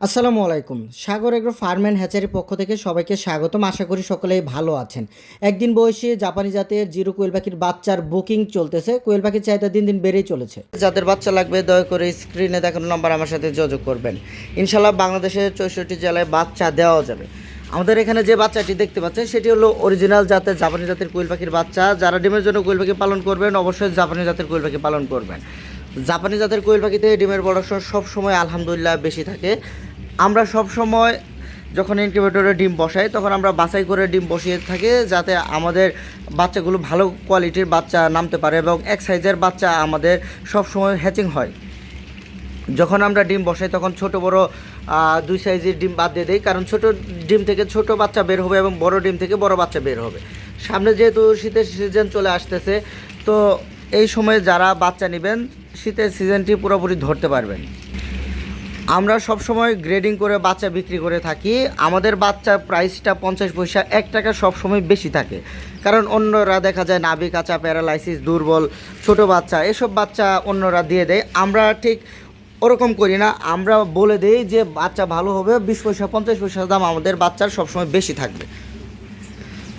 আসসালামু আলাইকুম। Sagar agro farm and hatchery পক্ষ থেকে সবাইকে স্বাগতম। আশা করি সকলেই ভালো আছেন। একদিন বয়সী জাপানি জাতের জিরো কোয়েল পাখির বাচ্চার বুকিং চলতেছে। কোয়েল পাখির চাহিদা দিন দিন বেড়েই চলেছে। যাদের বাচ্চা লাগবে দয়া করে স্ক্রিনে দেখানো নম্বর আমার সাথে যোগাযোগ করবেন। ইনশাল্লাহ বাংলাদেশের চৌষট্টি জেলায় বাচ্চা দেওয়া যাবে। আমাদের এখানে যে বাচ্চাটি দেখতে পাচ্ছেন, সেটি হলো অরিজিনাল জাতের জাপানি জাতের কোয়েল পাখির বাচ্চা। যারা ডিমের জন্য কোয়েল পাখি পালন করবেন, অবশ্যই জাপানি জাতের কোয়েল পাখি পালন করবেন। জাপানি জাতের কোয়েল পাখিতে ডিমের প্রোডাকশন সব সময় আলহামদুলিল্লাহ বেশি থাকে। আমরা সব সময় যখন ইনকিউবেটরে ডিম বসাই, তখন আমরা বাছাই করে ডিম বসিয়ে থাকি যাতে আমাদের বাচ্চাগুলো ভালো কোয়ালিটির বাচ্চা নামতে পারে এবং এক সাইজের বাচ্চা আমাদের সব সময় হ্যাচিং হয়। যখন আমরা ডিম বসাই, তখন ছোট বড় দুই সাইজের ডিম বাদ দিয়ে দিই, কারণ ছোট ডিম থেকে ছোট বাচ্চা বের হবে এবং বড় ডিম থেকে বড় বাচ্চা বের হবে। সামনে যেহেতু শীতের সিজন চলে আসতেছে, তো এই সময় যারা বাচ্চা নেবেন, শীতের সিজনটি পুরোপুরি ধরতে পারবেন। আমরা সব সময় গ্রেডিং করে বাচ্চা বিক্রি করে থাকি। আমাদের বাচ্চার প্রাইসটা পঞ্চাশ পয়সা, এক টাকা সব সময় বেশি থাকে। কারণ অন্যরা দেখা যায় নাভি, কাঁচা প্যারালাইসিস দুর্বল, ছোট বাচ্চা, এসব বাচ্চা অন্যরা দিয়ে দেয়। আমরা ঠিক ওরকম করি না। আমরা বলে দিই যে বাচ্চা ভালো হবে, বিশ পয়সা, পঞ্চাশ পয়সা দাম আমাদের বাচ্চার সবসময় বেশি থাকবে।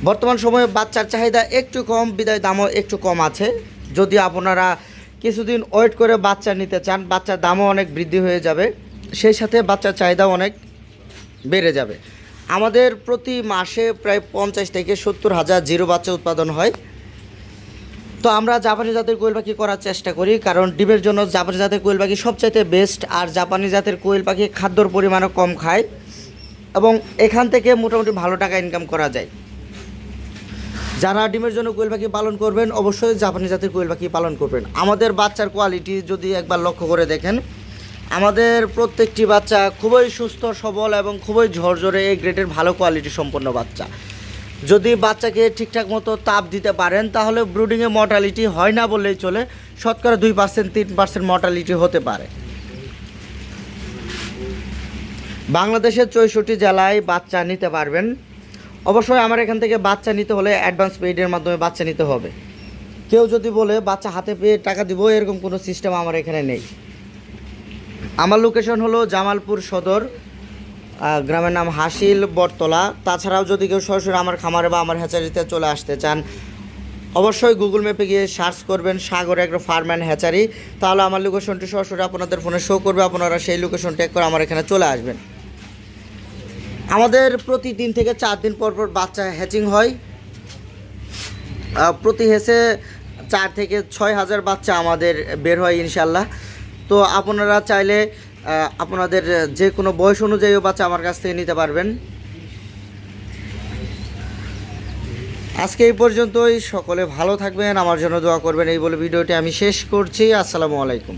বর্তমান সময়ে বাচ্চার চাহিদা একটু কম, বিদায় দামও একটু কম আছে। যদি আপনারা কিছুদিন ওয়েট করে বাচ্চা নিতে চান, বাচ্চার দামও অনেক বৃদ্ধি হয়ে যাবে। সেই সাথে বাচ্চার চাহিদা অনেক বেড়ে যাবে। আমাদের প্রতি মাসে প্রায় পঞ্চাশ থেকে সত্তর হাজার জিরো বাচ্চা উৎপাদন হয়। তো আমরা জাপানি জাতের কোয়েল পাখি করার চেষ্টা করি, কারণ ডিমের জন্য জাপানি জাতের কোয়েল পাখি সবচাইতে বেস্ট আর জাপানি জাতের কোয়েল পাখি খাদ্যর পরিমাণও কম খায় এবং এখান থেকে মোটামুটি ভালো টাকা ইনকাম করা যায়। যারা ডিমের জন্য কোয়েল পাখি পালন করবেন, অবশ্যই জাপানি জাতের কোয়েল পাখি পালন করবেন। আমাদের বাচ্চার কোয়ালিটি যদি একবার লক্ষ্য করে দেখেন আমাদের প্রত্যেকটি বাচ্চা খুবই সুস্থ, সবল এবং খুবই ঝরঝরে এই গ্রেডের ভালো কোয়ালিটি সম্পন্ন বাচ্চা। যদি বাচ্চাকে ঠিকঠাক মতো তাপ দিতে পারেন, তাহলে ব্রুডিংয়ে মর্টালিটি হয় না বললেই চলে। শতকরা দুই পার্সেন্ট তিন পার্সেন্ট মর্টালিটি হতে পারে। বাংলাদেশের চৌষট্টি জেলায় বাচ্চা নিতে পারবেন। অবশ্যই আমার এখান থেকে বাচ্চা নিতে হলে অ্যাডভান্স পেইডের মাধ্যমে বাচ্চা নিতে হবে। কেউ যদি বলে, বাচ্চা হাতে পেয়ে টাকা দিব, এরকম কোনো সিস্টেম আমার এখানে নেই। আমার লোকেশন হলো জামালপুর সদর গ্রামের নাম হাসিল বটতলা। তাছাড়াও যদি কেউ সরাসরি আমার খামারে বা আমার হ্যাচারিতে চলে আসতে চান, অবশ্যই গুগল ম্যাপে গিয়ে সার্চ করবেন সাগর একটা ফার্ম অ্যান্ড হ্যাচারি তাহলে আমার লোকেশনটি সরাসরি আপনাদের ফোনে শো করবে, আপনারা সেই লোকেশন ট্যাগ করে আমার এখানে চলে আসবেন। আমাদের প্রতি তিন থেকে চার দিন পর পর বাচ্চা হ্যাচিং হয়। প্রতি হেসে চার থেকে ছয় হাজার বাচ্চা আমাদের বের হয় ইনশাল্লাহ। তো আপনারা চাইলে আপনাদের যে কোনো বয়স অনুযায়ীও বাচ্চা আমার কাছ থেকে নিতে পারবেন। আজকে এই পর্যন্তই। সকলে ভালো থাকবেন, আমার জন্য দোয়া করবেন। এই বলে ভিডিওটি আমি শেষ করছি। আসসালামু আলাইকুম।